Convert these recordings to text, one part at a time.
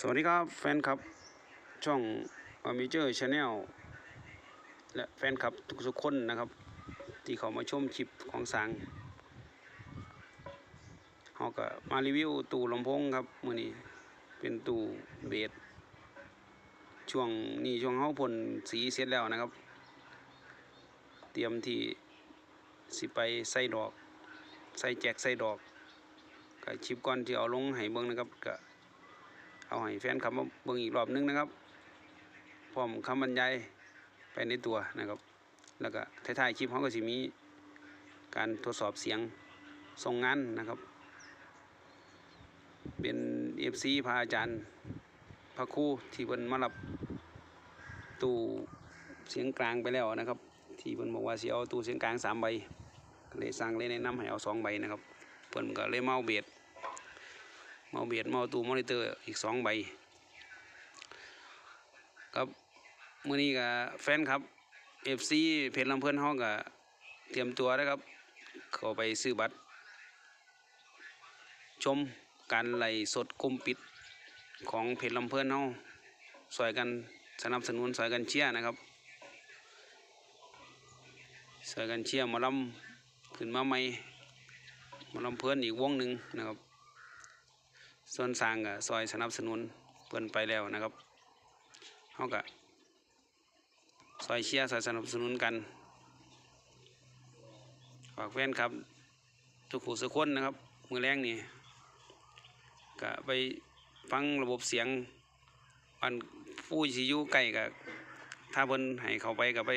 สวัสดีครับแฟนคลับช่องอมิเจอร์ชาแนลและแฟนคลับทุกๆคนนะครับ ที่เขามาชมคลิปของสังเขาก็มารีวิวตู้ลำโพงครับมือนี้เป็นตู้เบสช่วงนี้ช่วงเขาพ่นสีเสร็จแล้วนะครับ เตรียมที่สิไปใส่ดอก ใส่แจกใส่ดอกกับชิปก่อนที่เอาลงให้เบิ่งนะครับก็ เอาให้แฟนคลับมาเบิ่งอีกรอบนึงนะครับพร้อมคำบรรยายไปในตัวนะครับ แล้วก็ท้ายๆคลิปเขาก็สิมีการทดสอบเสียงส่งงานนะครับ เป็นเอฟซีพาอาจารย์พระครูที่เพิ่นมารับตู้เสียงกลางไปแล้วนะครับ ที่เพิ่นบอกว่าเสิเอาตู้เสียงกลางสามใบเลยสั่งเลยแนะนำให้เอาสองใบนะครับเพิ่นก็เลยเมาเบียด เบียดเมาตูมอนิเตอร์อีกสองใบครับมื่อนี้กับแฟนครับเอฟซีเพจลำเพื่อนห้องกับเตรียมตัวนะครับเข้าไปซื้อบัตร ชมการไล่สดกลุ่มปิดของเพจลำเพื่อนเฮาสอยกันสนับสนุนสอยกันเชียร์นะครับสอยกันเชียร์มาลำขึ้นมาใหม่มาลำเพื่อนอีกวงหนึ่งนะครับ ส่วนสร้างก็ซอยสนับสนุนเพิ่นไปแล้วนะครับเขาก็ซอยเชียร์ซอยสนับสนุนกันฝากแฟนครับ ทุกผู้สุกคนนะครับ มือแรงนี่ก็ไปฟังระบบเสียงอันผู้สิอยู่ใกล้กับถ้าเพิ่นให้เขาไปก็ไป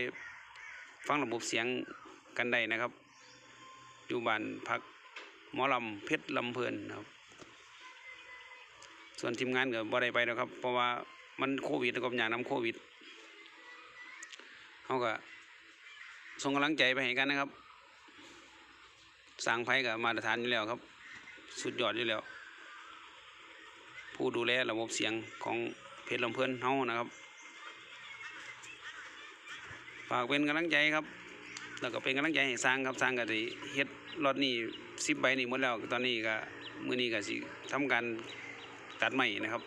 ฟังระบบเสียงกันได้นะครับ อยู่บ้านพักหมอลำเพชรลำเพลินครับ ส่วนทีมงานก็บ่ได้ไปแล้วครับ เพราะว่ามันโควิดแล้วกับอย่างน้ำโควิดเขาก็ส่งกำลังใจไปให้กันนะครับสร้างไพ่กับมาตรฐานอยู่แล้วครับ สุดยอดอยู่แล้ว ผู้ดูแลระบบเสียงของเพจลำเพื่อนเฮานะครับ ฝากเป็นกำลังใจครับ แล้วก็เป็นกำลังใจให้สร้างครับสร้างก็ได้เฮ็ดรถนี่สิบใบนี่หมดแล้ว ตอนนี้ก็มื้อนี้ก็สิทำการ ตัดใหม่นะครับ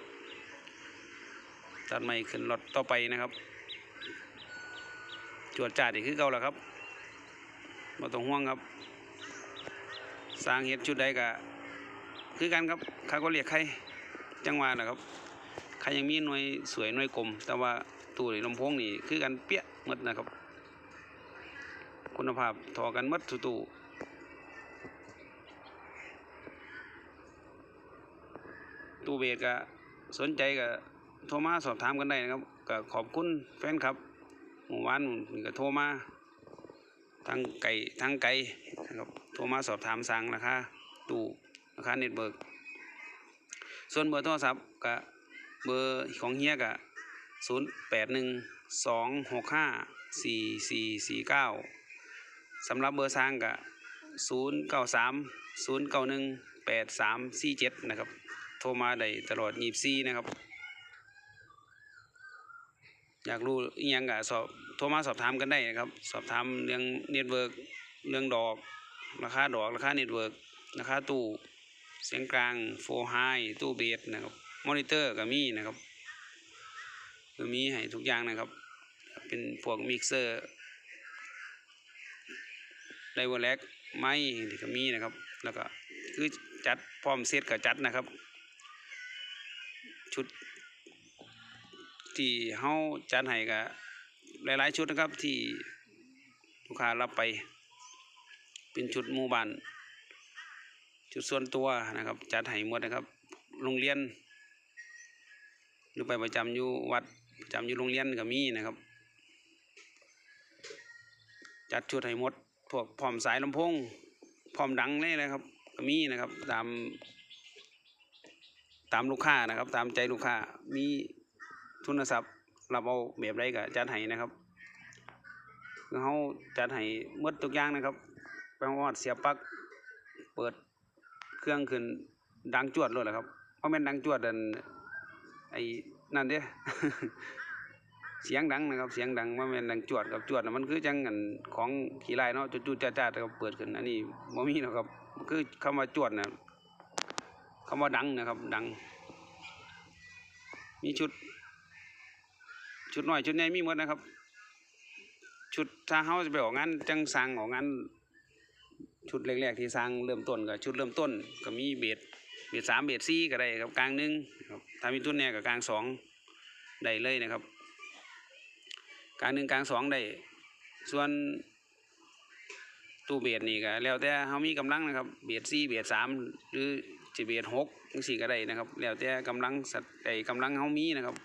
ตัดใหม่ขึ้นรถต่อไปนะครับ จวดจ่าดอีกคือเก่าแล้วครับม่ต้องห่วงครับ สร้างเห็ดชุดใดก็คือกันครับเขาก็เรียกใครจังหวะนะครับใครยังมีหน่วยสวยหน่วยกลม แต่ว่าตู้นี่ลำโพงนี่คือกันเปี้ยมดนะครับ คุณภาพทอกันหมดทุกตู้ ตู้เบสก็สนใจก็โทรมาสอบถามกันได้นะครับก็ขอบคุณแฟนครับเมื่อวานก็โทรมาทางไก่ทางไก่นะครับโทรมาสอบถามสั่งราคาตู้ราคาเน็ตเบิร์กส่วนเบอร์โทรศัพท์ก็เบอร์ของเฮียก็ศูนย์แปดหนึ่งสองหกห้าสี่สี่สี่เก้าสำหรับเบอร์สร้างก็ศูนย์เก้าสามศูนย์เก้าหนึ่งแปดสามสี่เจ็ดนะครับ ทรมาได้ตลอด24นะครับ อยากรู้ยังก็สอบโทรมาสอบถามกันได้นะครับ สอบถามเรื่องเน็ตเวิร์กเรื่องดอก ราคาดอก ราคาเน็ตเวิร์กราคาตู้เสียงกลางโฟร์ไฮตู้เบสนะครับมอนิเตอร์ก็มีนะครับก็มีให้ทุกอย่างนะครับ เป็นพวกมิกเซอร์ไดเวอร์แลกไม้ที่ก็มีนะครับ แล้วก็คือจัดพร้อมเซตก็จัดนะครับ ชุดที่เฮาจัดให้ก็หลาย ๆ ชุดนะครับที่ลูกค้ารับไป เป็นชุดหมู่บ้านชุดส่วนตัวนะครับ จัดให้หมดนะครับ โรงเรียน หรือไปประจำอยู่วัดประจำอยู่โรงเรียนก็มีนะครับ จัดชุดให้หมดพวกพร้อมสายลำโพงพร้อมดังเลยนะครับ ก็มีนะครับ ตาม ตามลูกค้านะครับ ตามใจลูกค้ามีทุนทรัพย์รับเอาแบบไรก็จัดให้นะครับคือเขาจัดให้หมดทุกอย่างนะครับไปฮอดเสียบปลั๊กเปิดเครื่องขึ้นดังจวดเลยแหละครับเพราะแม่นดังจวดดันไอ้นั่นเด้เสียงดังนะครับเสียงดังว่าแม่นดังจวดกับจวดน่ะมันคือจังอันของขี่ไล่เนาะจุดๆจ้าๆแต่ก็เปิดขึ้นอันนี้บ่มีหรอกครับคือคำว่าจวดน่ะ คำว่าดังนะครับ ดัง มีชุด ชุดหน้อยชุดใหญ่มีหมดนะครับ ชุดถ้าเฮาจะไปออกงานจังสร้างออกงานชุดแรกๆที่สร้างเริ่มต้นก็ชุดเริ่มต้น ก็มีเบสเบสสามเบสสี่ก็ได้ครับกลางหนึ่งครับถ้ามีทุนเนี่ยก็กลางสองได้เลยนะครับ กลางหนึ่งกลางสองได้ส่วนตู้เบสนี่ก็แล้วแต่เฮามีกำลังนะครับ เบสสี่เบสสามหรือ จะเบสหกจังสี่ก็ได้นะครับ แล้วแต่กำลังสัตไอ้กำลังเฮามีนะครับ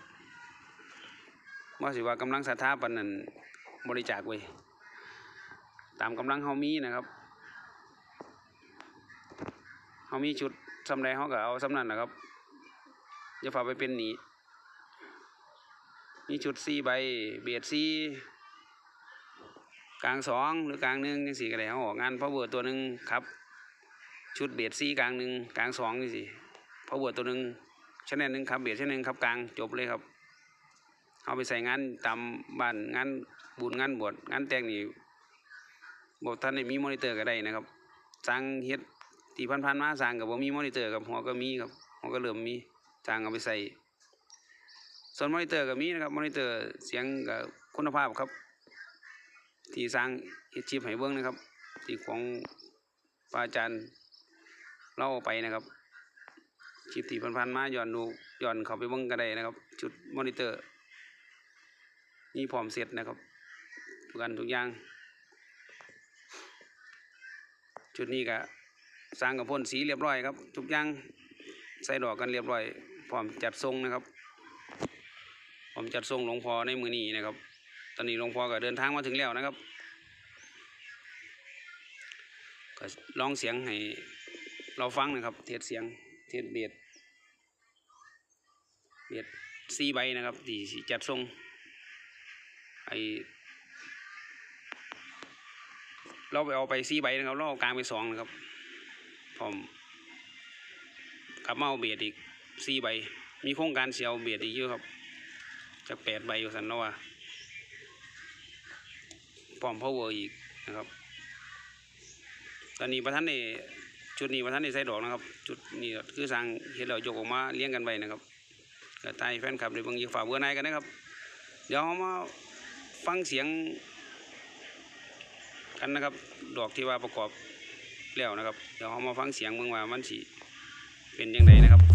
ว่าสิว่ากำลังศรัทธาปานนั้นบริจาคไว้ตามกำลังเฮามีนะครับเขามีชุดสำแดงเขาก็เอาสำนั้นนะครับอย่าฝากไปเป็นหนีมีชุดสี่ใบเบียดสี่กลางสองหรือกลางหนึ่งยังสี่ก็ได้เขาออกงานพาวเวอร์ตัวหนึ่งครับ ชุดเบียดสี่กลางหนึ่งกลางสองนี่สิพาวเวอร์ตัวหนึ่งชแนลหนึ่งครับเบียดชแนหนึ่งครับกลางจบเลยครับ เอาไปใส่งานตามบ้านงานบุญงานบวชงานแต่งนี่บท่านได้มีมอนิเตอร์ก็ได้นะครับสร้างเฮ็ดที่พันมาสร้างกับว่ามีมอนิเตอร์กับหัวก็มีครับหัวก็เริ่มมีสร้างเอาไปใส่ส่วนมอนิเตอร์ก็มีนะครับมอนิเตอร์เสียงกับคุณภาพครับ ที่สร้างเฮ็ดชิปให้เบิ้งนะครับที่ของพระอาจารย์ เล่าไปนะครับคลิปที่พันๆมาย้อนดูย้อนเขาไปเบิ้งก็ได้นะครับ จุดมอนิเตอร์นี่พร้อมเสร็จนะครับทุกันทุกอย่าง จุดนี้ก็สร้างกับพ่นสีเรียบร้อยครับ ทุกอย่างใส่ดอกกันเรียบร้อย พร้อมจัดทรงนะครับพร้อมจัดทรงหลวงพ่อในมือนี้นะครับ ตอนนี้หลวงพ่อก็เดินทางมาถึงแล้วนะครับก็ลองเสียงให้ เราฟังนะครับ เทสเสียง เทสเบียดเบียดซีใบนะครับที่จัดทรงไอเราไปเอาไปซีใบนะครับเราเอากลางไปสองนะครับผมกลับมาเอาเบียดอีกสีใบ มีโครงการเสียเอาเบียดอีกเยอะครับจากแปดใบอยู่สันนว่าพร้อมพาวเวอร์อีกนะครับ ตอนนี้ประธานเนี่ ชุดนี้ประธานนี่ใส่ดอกนะครับจุดนี้คือสร้างเห็ดเรายกออกมาเลี้ยงกันไปนะครับก็ใต้แฟนคลับในบางยีฝ่าเบอร์ในกันนะครับ เดี๋ยวเรามาฟังเสียงกันนะครับ ดอกที่ว่าประกอบแล้วนะครับ เดี๋ยวเรามาฟังเสียงเมืองว่ามันสีเป็นยังไงนะครับ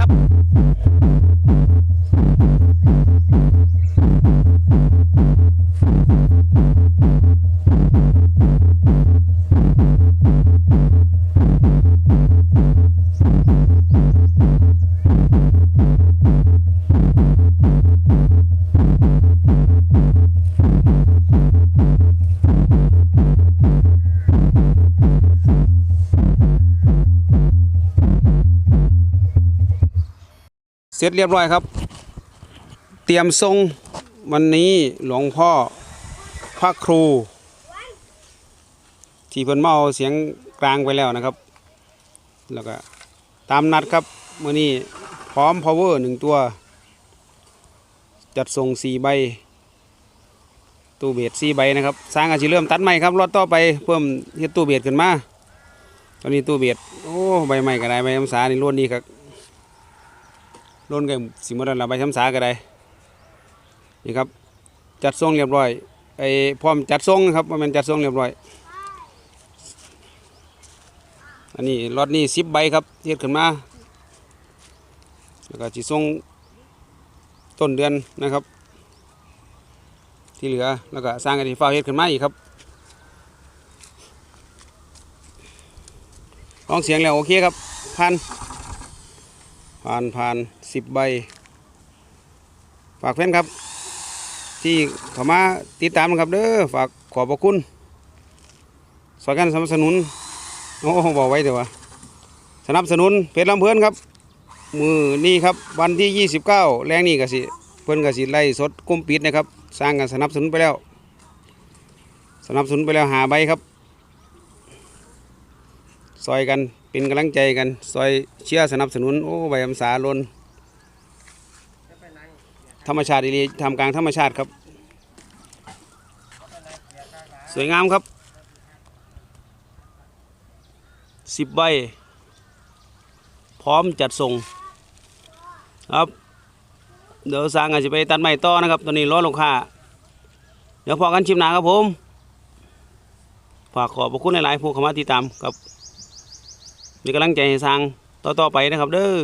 ครับ ร็จเรียบร้อยครับ เตรียมทรงวันนี้หลวงพ่อพระครู ที่เพิ่นเอาเสียงกลางไปแล้วนะครับ แล้วก็ตามนัดครับมื่อนี้พร้อม power หนึ่งตัว จัดส่งสี่ใบ ตู้เบียดสี่ใบนะครับ สร้างอาชีเริ่มตัดใหม่ครับรถต่อไปเพิ่มเฮ็ดตู้เบียดขึ้นมา ตอนนี้ตู้เบียดโอ้ใบใหม่ก็ได้ใบคำสานี่ล้วนดีครับ ล้นกันสิมดันละใบช้ำสาก็ได้นี่ครับจัดทรงเรียบร้อยไอ้พร้อมจัดทรงนะครับว่ามันจัดทรงเรียบร้อย อันนี้รถนี่สิบใบครับเทียดขึ้นมาแล้วก็จิทรงต้นเดือนนะครับ ที่เหลือแล้วก็สร้างกันที่ฟ้าเฮ็ดขึ้นมาอีกครับร้องเสียงแล้วโอเคครับพัน ผ่านผ่านสิบใบ ฝากแฟนครับ ที่เข้ามาติดตามนะครับเด้อฝากขอบพระคุณสอยกันสนับสนุนโอ้บอกไว้เถอะวะสนับสนุนเพจลำเพลินครับ มือนี่ครับวันที่ 29 แรงนี่กสิเพิ่นกสิไล่สดกุ้มปิดนะครับ สร้างกันสนับสนุนไปแล้ว สนับสนุนไปแล้วหาใบครับ ซอยกันเป็นกำลังใจกันซอยเชื่อสนับสนุนโอ้ใบอำสาลนธรรมชาติดีๆทำกลางธรรมชาติครับ สวยงามครับสิบใบ พร้อมจัดส่งครับเดี๋ยวสร้างอาจจะไปตัดไม้ต่อนะครับ ตอนนี้ร้อนลงค่าเดี๋ยวพอกันชิมหนาครับผม ฝากขอบพระคุณหลายๆผู้เข้ามาติดตามครับ มีกำลังใจให้สร้างต่อๆไปนะครับ เด้อ